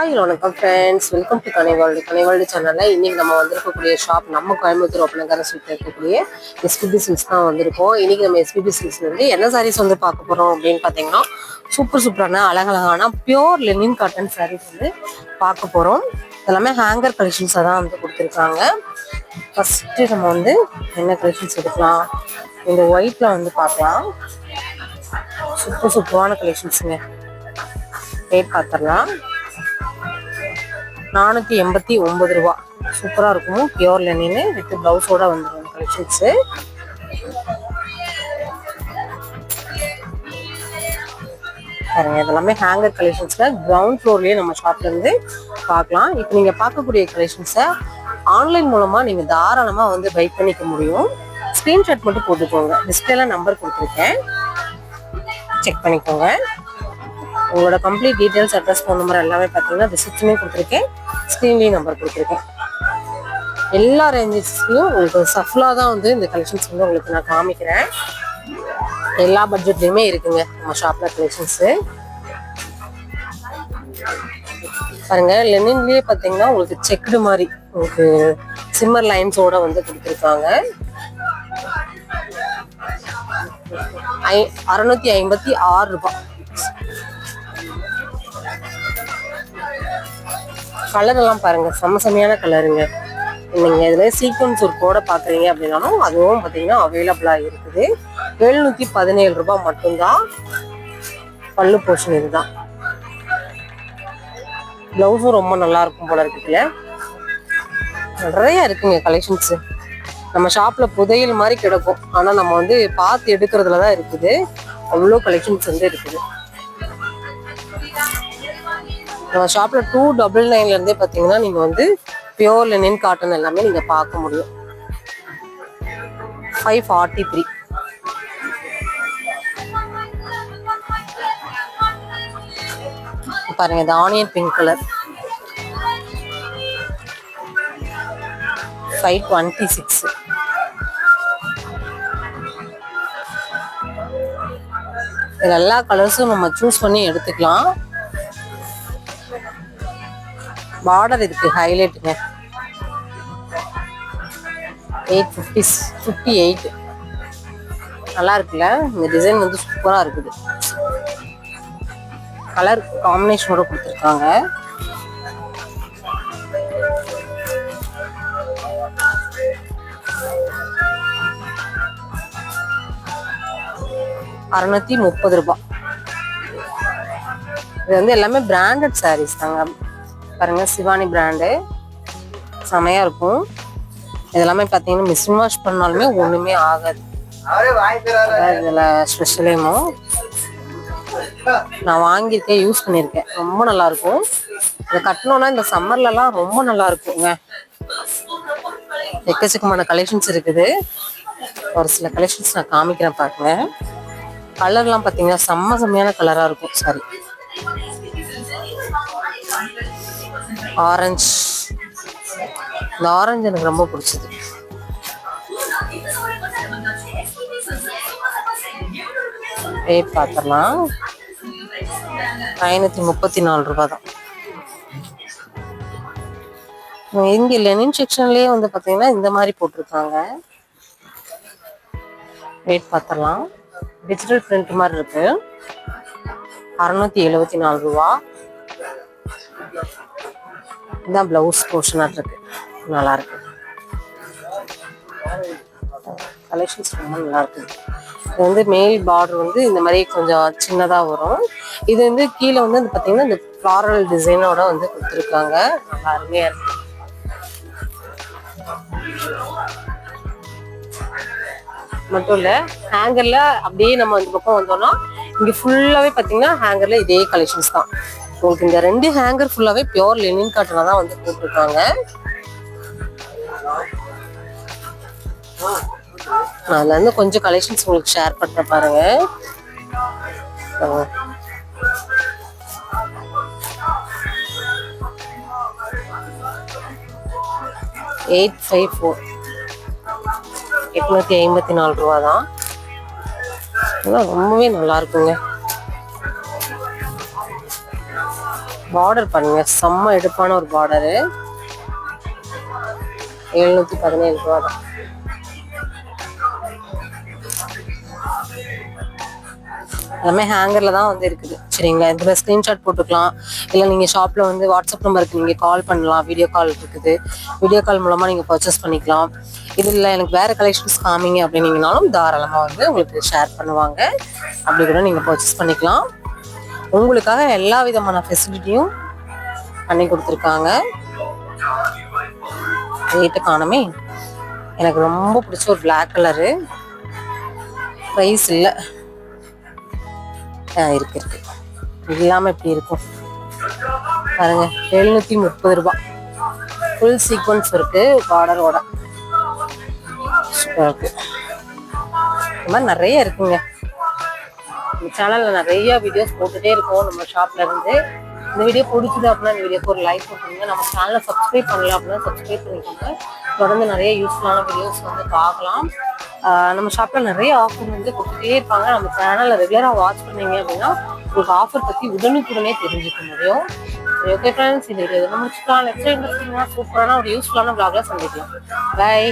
Hi வணக்கம் friends welcome to கனைவாழ்டு கனைவாழ்டு சேனலில் இன்றைக்கி நம்ம வந்திருக்கக்கூடிய ஷாப் நம்ம கோயம்புத்தூர் ஒப்பனக்கார ஸ்ட்ரீட்டில் இருக்கக்கூடிய எஸ்பிபி சில்ஸ் தான் வந்திருக்கோம். இன்றைக்கி நம்ம எஸ்பிபி சில்ஸ்லேருந்து என்ன சாரீஸ் வந்து பார்க்க போகிறோம் அப்படின்னு பார்த்தீங்கன்னா சூப்பர் சூப்பரான அழகழகான பியோர் லெனின் காட்டன் சாரீஸ் வந்து பார்க்க போகிறோம் எல்லாமே ஹேங்கர் கலெக்ஷன்ஸாக தான் வந்து கொடுத்துருக்காங்க. ஃபஸ்ட்டு நம்ம வந்து என்ன கலெக்ஷன்ஸ் எடுக்கலாம்? இந்த ஒயிட்டில் வந்து பார்க்கலாம். சூப்பர் சூப்பரான கலெக்ஷன்ஸுங்க ரேட் பார்த்துடலாம். நானூற்றி எண்பத்தி ஒன்பது ரூபா. சூப்பராக இருக்கும்? பியோர் லெனின்னு வித் ப்ளவுஸோட வந்துடும் கலெக்ஷன்ஸு பாருங்க இதெல்லாமே ஹேங்கர் கலெக்ஷன்ஸில் கிரவுண்ட் ஃப்ளோர்லேயே நம்ம ஷாப்ல இருந்து பார்க்கலாம். இப்போ நீங்கள் பார்க்கக்கூடிய கலெக்ஷன்ஸை ஆன்லைன் மூலமாக நீங்கள் தாராளமாக வந்து பை பண்ணிக்க முடியும். ஸ்க்ரீன்ஷாட் மட்டும் போட்டுக்கோங்க. டிஸ்பிளேல நம்பர் கொடுத்துருக்கேன். செக் பண்ணிக்கோங்க. உங்களோட complete details address phone number எல்லாமே பார்த்தீங்கன்னா ரிசிப்ஷனையும் கொடுத்துருக்கேன். ஸ்க்ரீன்லேயும் நம்பர் கொடுத்துருக்கேன். எல்லா ரேஞ்சஸ்லையும் உங்களுக்கு சஃப்லாக தான் வந்து இந்த கலெக்ஷன்ஸ் வந்து உங்களுக்கு நான் காமிக்கிறேன். எல்லா பட்ஜெட்லையுமே இருக்குங்க. நம்ம ஷாப்பில் கலெக்ஷன்ஸு பாருங்க லெனின்லேயே பார்த்தீங்கன்னா உங்களுக்கு செக்குடு மாதிரி உங்களுக்கு சிம்மர் லைன்ஸோட வந்து கொடுத்துருக்காங்க. ஐ அறுநூத்தி ஐம்பத்தி ஆறு ரூபாய். கலர் எல்லாம் பாருங்க செம்ம செம்மையான கலருங்க. நீங்க இதுல சீக்வன்ஸ் ஒரு கூட பாக்குறீங்க அப்படின்னாலும் அதுவும் பாத்தீங்கன்னா அவைலபிளா இருக்குது. எழுநூத்தி பதினேழு ரூபாய் மட்டும்தான் பல்லு போர்ஷன் இதுதான். பிளவுஸும் ரொம்ப நல்லா இருக்கும் போல இருக்குதுல நிறைய இருக்குங்க கலெக்ஷன்ஸ் நம்ம ஷாப்ல புதையல் மாதிரி கிடக்கும். ஆனா நம்ம வந்து பார்த்து எடுக்கிறதுல தான் இருக்குது. அவ்வளோ கலெக்ஷன்ஸ் வந்து இருக்குது. நம்ம ஷாப்ல டூ டபுள் நைன்ல இருந்தே பாத்தீங்கன்னா நீங்க வந்து பியோர் லெனின் காட்டன் எல்லாமே நீங்க பார்க்க முடியும். ஃபைவ் ஃபார்ட்டி த்ரீ பாருங்க இது onion pink colour five twenty six எல்லா கலர்ஸும் நம்ம சூஸ் பண்ணி எடுத்துக்கலாம். பார்டர் இருக்கு ஹைலைட்டுங்க எயிட் ஃபிஃப்டி ஃபிஃப்டி எயிட் நல்லா இருக்குல்ல? இந்த டிசைன் வந்து சூப்பராக இருக்குது. கலர் காம்பினேஷனோட கொடுத்துருக்காங்க. அறுநூத்தி முப்பது ரூபாய். இது வந்து எல்லாமே பிராண்டட் சாரீஸ் தாங்க. பாருங்க சிவானி பிராண்டு செமையா இருக்கும். இதெல்லாமே பார்த்தீங்கன்னா மிஷின் வாஷ் பண்ணாலுமே ஒண்ணுமே ஆகாது. இதில் இதுல ஸ்பெஷலேமோ நான் வாங்கியிருக்கேன் யூஸ் பண்ணியிருக்கேன். ரொம்ப நல்லா இருக்கும். இதை கட்டணும்னா இந்த சம்மர்லலாம் ரொம்ப நல்லா இருக்குங்க. எக்கச்சக்கமான கலெக்ஷன்ஸ் இருக்குது. ஒரு சில கலெக்ஷன்ஸ் நான் காமிக்கிறேன் பாருங்க. கலர்லாம் பார்த்தீங்கன்னா செம்ம செம்மையான கலராக இருக்கும். சாரி ஆரஞ்சு இந்த ஆரஞ்சு எனக்கு ரொம்ப பிடிச்சது. ரேட் பார்த்துடலாம் ஐநூற்றி முப்பத்தி நாலு ரூபா தான் இங்கே லெனின் செக்ஷன்லேயே வந்து பார்த்தீங்கன்னா இந்த மாதிரி போட்டிருக்காங்க. ரேட் பார்த்துடலாம் டிஜிட்டல் பிரிண்ட் மாதிரி இருக்கு. அறுநூத்தி எழுபத்தி நாலு ரூபா. இதான் பிளவுஸ் போர்ஷனாக இருக்கு. நல்லா இருக்கு கலெக்ஷன்ஸ் ரொம்ப நல்லா இருக்கு இது வந்து மேல் பார்டர் வந்து இந்த மாதிரி கொஞ்சம் சின்னதாக வரும். இது வந்து கீழே வந்து இந்த பார்த்தீங்கன்னா இந்த ஃப்ளாரல் டிசைனோட வந்து கொடுத்துருக்காங்க. நல்லா அருமையாக இருக்கு. மட்டும் இல்லை ஹேங்கரில் அப்படியே நம்ம இந்த பக்கம் வந்தோம்னா இங்கே ஃபுல்லாகவே பார்த்தீங்கன்னா ஹேங்கரில் இதே கலெக்ஷன்ஸ் தான். உங்களுக்கு இந்த ரெண்டு ஹேங்கர் ஃபுல்லாவே பியோர் லெனின் காட்டனா தான் வந்து போட்டிருக்காங்க. அதில் அதுல இருந்து கொஞ்சம் கலெக்ஷன்ஸ் உங்களுக்கு ஷேர் பண்ண பாருங்க. எயிட் ஃபைவ் ஃபோர் எட்நூத்தி ஐம்பத்தி நாலு ரூபா தான் ரொம்பவே நல்லா இருக்குங்க. பார்டர் பாருங்க. செம்ம எடுப்பான ஒரு பார்டரு எழுநூத்தி பதினேழு ரூபா தான் எல்லாமே ஹேங்கரில் தான் வந்து இருக்குது. சரிங்களா இதில் ஸ்க்ரீன்ஷாட் போட்டுக்கலாம். இல்லை நீங்கள் ஷாப்பில் வந்து வாட்ஸ்அப் நம்பருக்கு நீங்கள் கால் பண்ணலாம். வீடியோ கால் இருக்குது. வீடியோ கால் மூலமாக நீங்கள் பர்ச்சேஸ் பண்ணிக்கலாம். இது இல்லை எனக்கு வேறு கலெக்ஷன்ஸ் காமிங்க அப்படின்னீங்கனாலும் தாராளமாக வந்து உங்களுக்கு ஷேர் பண்ணுவாங்க. அப்படி கூட நீங்கள் பர்ச்சேஸ் பண்ணிக்கலாம். உங்களுக்காக எல்லா விதமான ஃபெசிலிட்டியும் பண்ணி கொடுத்துருக்காங்க. ரேட்டு காணுமே. எனக்கு ரொம்ப பிடிச்ச ஒரு பிளாக் கலரு ப்ரைஸ் இல்லை. ஆ இருக்கு இருக்கு. இல்லாமல் இப்படி இருக்கும்? பாருங்க எழுநூத்தி முப்பது ரூபா. ஃபுல் சீக்வன்ஸ் இருக்கு பார்டரோட சூப்பராக இருக்கு. இந்த மாதிரி நிறைய இருக்குங்க. நம்ம சேனலில் நிறைய வீடியோஸ் போட்டுட்டே இருக்கோம் நம்ம ஷாப்லேருந்து இந்த வீடியோ பிடிச்சது அப்படின்னா இந்த வீடியோக்கு ஒரு லைக் போட்டுருங்க நம்ம சேனலை சப்ஸ்கிரைப் பண்ணல அப்படின்னா சப்ஸ்கிரைப் பண்ணிக்கோங்க. தொடர்ந்து நிறைய யூஸ்ஃபுல்லான வீடியோஸ் வந்து பார்க்கலாம். நம்ம ஷாப்பில் நிறைய ஆஃபர் வந்து கொடுத்துட்டே இருப்பாங்க. நம்ம சேனலில் ரெகுலராக வாட்ச் பண்ணீங்க அப்படின்னா உங்களுக்கு ஆஃபர் பற்றி உடனுக்குடனே தெரிஞ்சுக்க முடியும். ஓகே ஃப்ரெண்ட்ஸ் இந்த வீடியோ முடிச்சுக்கலாம் நெக்ஸ்ட் இன்ட்ரெஸ்டிங்காக சூப்பரான ஒரு யூஸ்ஃபுல்லான ப்ளாக்லாம் சந்திக்கலாம். பை